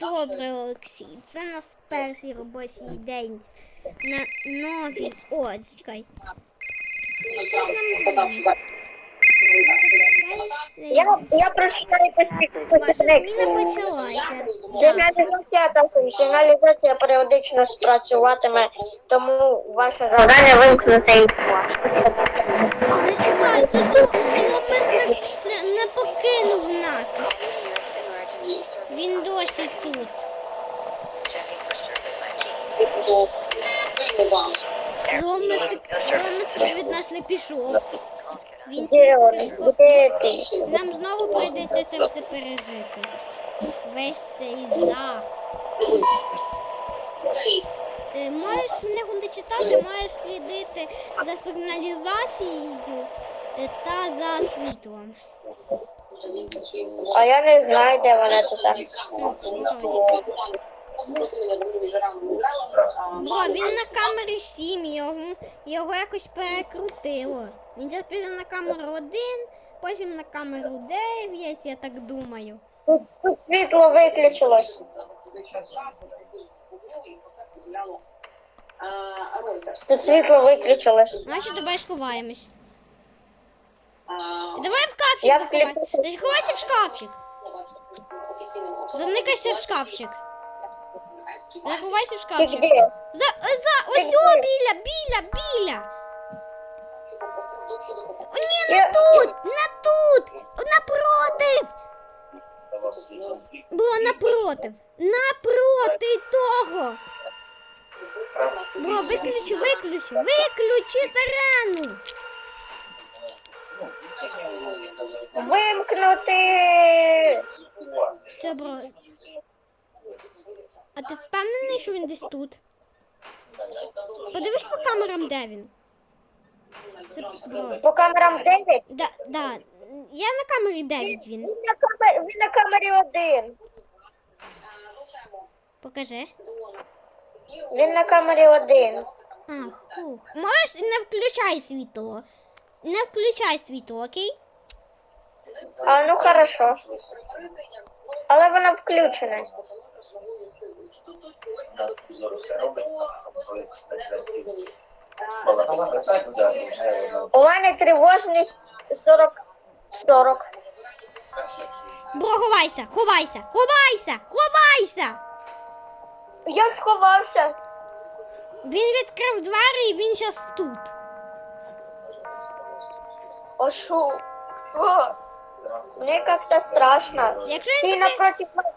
Добре, Олексій. Це наш перший робочий день на новій. О, чекай. Я, я прочитаю. Сигналізація та сигналізація періодично спрацюватиме, тому ваше завдання вимкнути. Зачекайте, нас не пішов. Він де ти? Нам знову прийдеться це все пережити. Весь цей жах. Можеш книгу не читати, можеш слідити за сигналізацією е, та за світлом. А я не знаю, де вона тут. Бо він на камері 7, його, його якось перекрутило. Він зараз піде на камеру 1, потім на камеру 9, я так думаю. Світло виключилось. Тут світло виключилось. Значить, давай сховаємось. Давай в шкафчик Я включу. Та в шкафчик. Заникайся в шкафчик. Заховайся в шкафчик. де? За, за, ось о, біля, біля, біля. О, ні, не Я- тут, не тут, напротив. Було напротив. Напроти того. Бро, виключи, виключи, виключи сирену. Вимкнути! Це бро. Впевнений, що він десь тут? Подивись по камерам, де він. Це бро. По камерам 9. Да, да. Я на камері 9 він. Він на камері, він на камері 1. Покажи. Він на камері 1. А, хух. Можеш не включай світло. Не включай світло, окей? А ну хорошо. Але вона включена. У мене тривожність 40. 40. Бро, ховайся, ховайся, ховайся, ховайся! Я сховався. Він відкрив двері і він зараз тут. О, шу. О, Мне как-то страшно. Якщо Ти він напротив мене.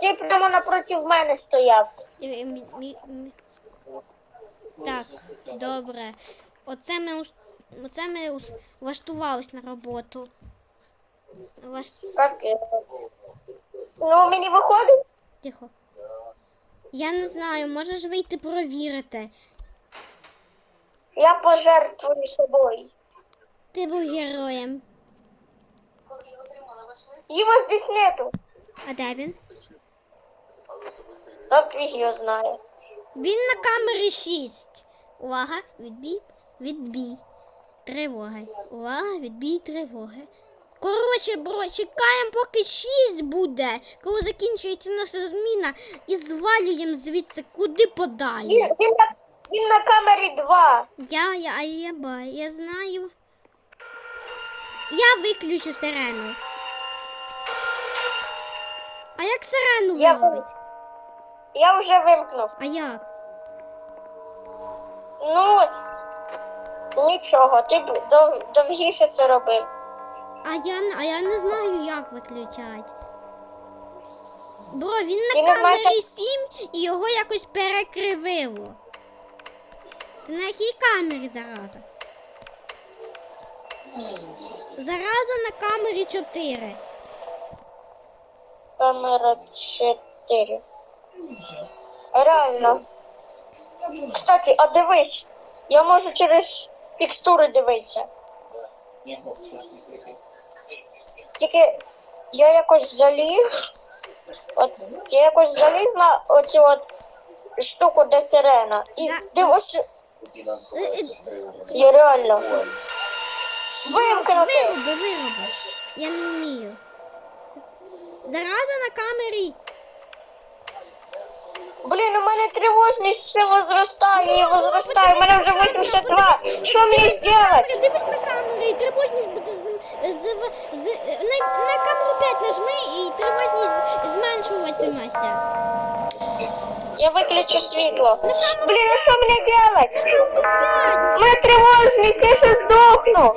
Ти прямо напротив мене стояв. Е, мі- мі- мі- Так, добре. Оце ми, ус- оце ми ус- влаштувались на роботу. Влаш... Капець. Ну, мені виходить. Тихо. Я не знаю, можеш вийти провірити. Я пожертвую собою. Ти був героєм. Его здесь нету. А де він? Так його знає. Він на камері 6. Увага, відбій, відбій. Тривоги. Увага, відбій тривоги. Коротше, бро, чекаємо, поки 6 буде, коли закінчується наша зміна, і звалюємо звідси куди подалі. Він, він, на, він на камері 2. Я, я, а я ба, я знаю. Я виключу сирену. А як сирену Я виробить? Я вже вимкнув. А як? Ну, нічого, ти б дов, довгіше це робив. А я, не- а я не знаю, як виключать. Бро, він Ти на не знаєш, камері 7 і його якось перекривило. Ти на якій камері зараза? Зараза на камері 4. Камера 4. Реально. Кстати, а дивись, я можу через текстури дивитися. Тільки я якось заліз. От я якось заліз на оцю от штуку, де сирена. І дивись, я реально. Вимкнути! Я не вмію. Зараза на камері мене тривожність ще возростає і возростає. У мене вже 82. Що мені зробити? Дивись на камеру, і тривожність буде з, з, з, на, на камеру 5 нажми і тривожність зменшуватиметься. Я виключу світло. Блін, а що мені робити? У мене тривожність, я ще здохну.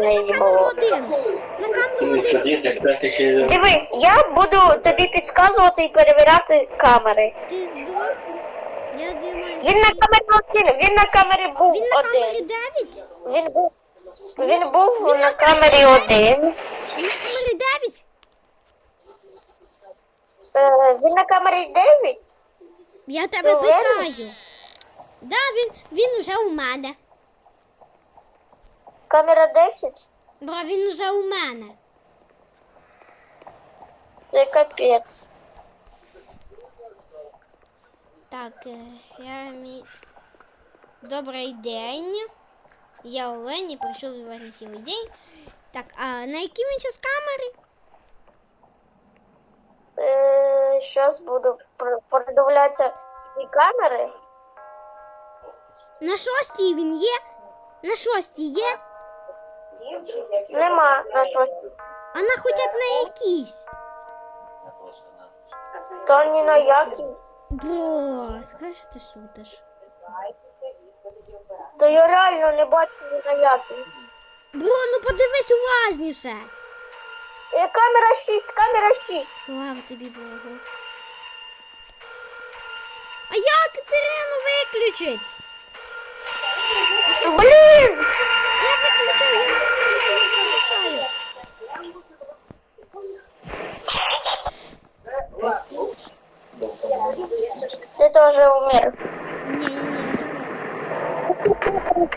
Неї на камеру було. один. На камеру Ну, що один. діти, все-таки Дивись, я буду тобі підказувати і перевіряти камери. Ти здох? Я думаю. Він на камері один, він на камері був Він на камері один. 9? Він був, він був на камері один. Він на камері 9? Е, Він на камері 9? Я тебе питаю. Да, він, він уже у мене. Камера 10? Бо він уже у мене. Це капець. Так, е, я мій. Добрий день. Я Олені, прийшов до вас на цілий день. Так, а на якій він час камери? Зараз буду пр- продивлятися ці камери. На шостій він є? На шостій є? Нема на щось. А на хоча б на якійсь. То ні на які. Бро, скажи, що ти шутиш. То я реально не бачу ні на які. Бро, ну подивись уважніше. Е, Камера 6, камера 6. Слава тобі Богу. А як сирену виключить? Блін! Я виключаю, я виключаю, я виключаю. Ти теж умер. Ні, ні, ні,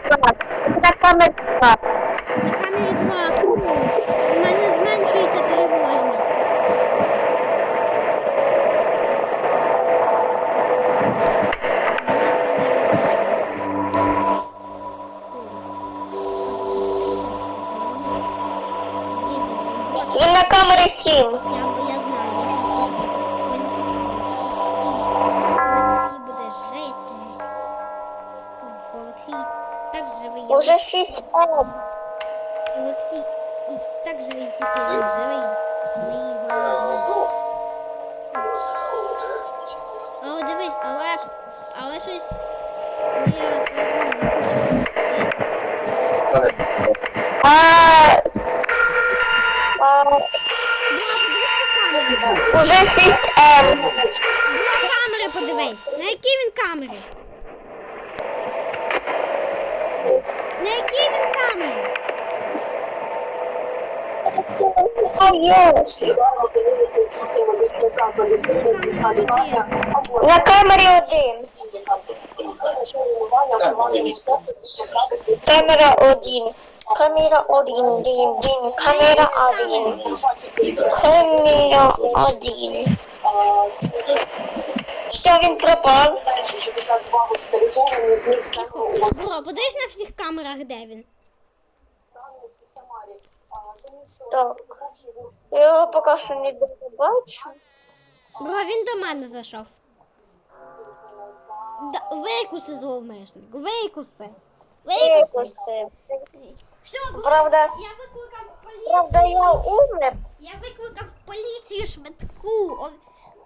На камері 2. на камері 2. У мене зменшується тривожність. 6 М. Олексій і так живий, тільки він живий. Ми його. Але дивись, але, але щось я хочу. А, а, на уже 6 М. Була камери, подивись. На якій він? На якій він камері? На камері 1. Камера 1. Камера 1. Дин, дин. Камера 1. Камера 1. Все, він пропав. Бро, подивись на всіх камерах, де він. Так. Я його поки що не бачу. Бро, він до мене зайшов. Да, викуси, зловмисник, викуси. Викуси. Викуси. Бро, Правда, я викликав поліцію. правда, я умер. Я викликав поліцію швидку. О,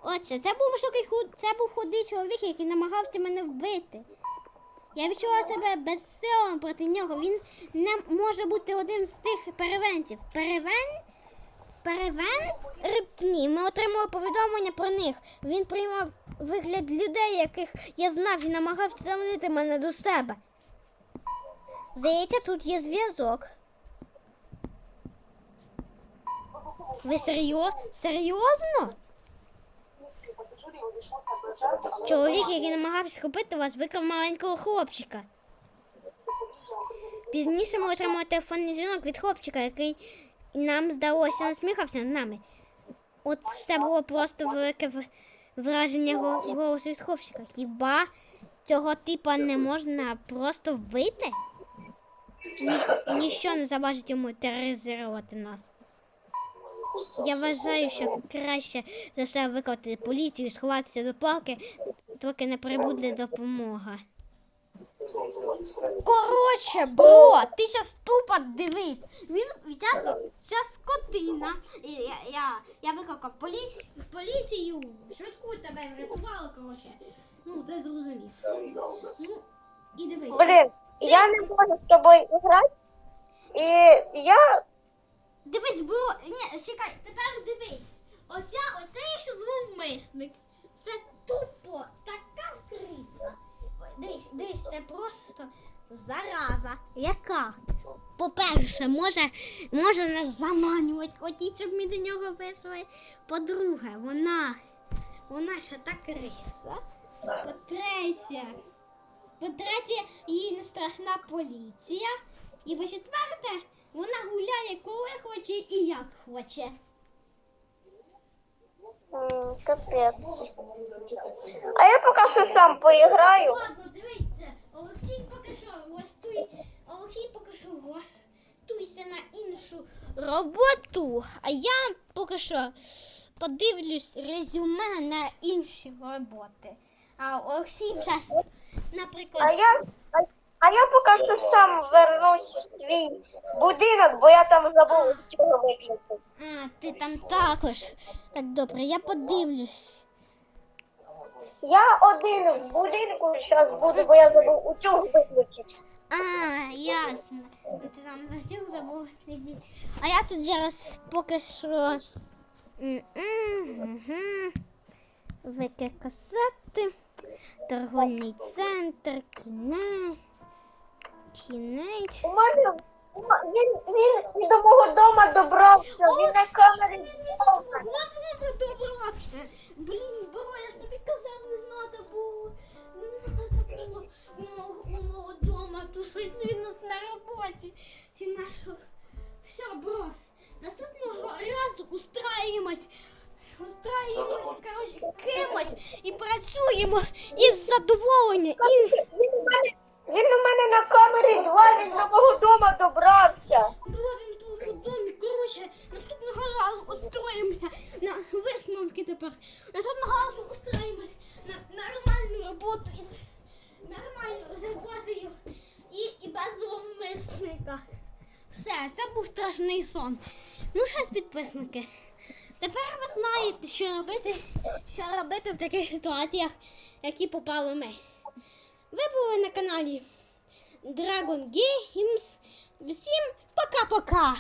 оце, це був високий худ, це був худий чоловік, який намагався мене вбити. Я відчула себе безсилим проти нього. Він не може бути одним з тих перевентів. Перевен? Перевен? Рипні. Ми отримали повідомлення про них. Він приймав вигляд людей, яких я знав і намагався заманити мене до себе. Здається, тут є зв'язок. Ви серйоз? серйозно? Чоловік, який намагався схопити вас, викрав маленького хлопчика. Пізніше ми отримали телефонний дзвінок від хлопчика, який нам здалося насміхався над нами. От все було просто велике враження голосу від хлопчика. Хіба цього типа не можна просто вбити? ні, ніщо не заважить йому тероризувати нас. Я вважаю, що краще за все викликати поліцію, сховатися до поки, доки не прибуде допомога. Коротше, бро, ти щас тупо дивись. Він ця, ця скотина. Я, я, я викликав полі, поліцію, швидку тебе врятували, коротше. Ну, ти зрозумів. Ну, і дивись. Блін, я не можу з тобою грати. І я. Дивись, бро, ні, чекай, тепер дивись. Ося, оце ще зловмисник. Це тупо така криса. Дивись, дивись, це просто зараза. Яка? По-перше, може, може нас заманювати, хотіть, щоб ми до нього вийшли. По-друге, вона, вона ще та криса. По-третє, по-третє, їй не страшна поліція. І гуляє коли хоче і як хоче. м, Капець. А я поки що сам поіграю. Ладно, дивіться, Олексій поки що влаштує, Олексій поки що влаштуйся на іншу роботу, а я поки що подивлюсь резюме на інші роботи. А Олексій вже, А наприклад, я. А, а я поки що сам вернусь в свій будинок, бо я там забув цього виключити. а, ти там також. Так добре, я подивлюсь. Я один в будинку зараз буду, бо я забув утюг виключити. А, ясно. Ти там захотів забув відійти. А я тут зараз поки що. Вики касети, торговельний центр, кіне. Кінець. У мене він, він до мого дома добрався, він на камері. Вот воно добрався. Блін, бро, я ж тобі казав, не треба було. Не треба було мого, мого дома тушити. Він нас на роботі. Ці нашу. Все, бро. Наступного разу устраємось. Устраємось, коротше, кимось і працюємо, і в задоволення, і Він у мене, на камері два, він до мого дома добрався. Було він тут у домі. Коротше, наступного разу устроїмося на висновки тепер. Наступного разу устроїмось на нормальну роботу із нормальною зарплатою і, і без зловмисника. Все, це був страшний сон. Ну, що ж, підписники. Тепер ви знаєте, що робити, що робити в таких ситуаціях, які попали ми. Ви були на каналі Dragon Games. Всім пока-пока!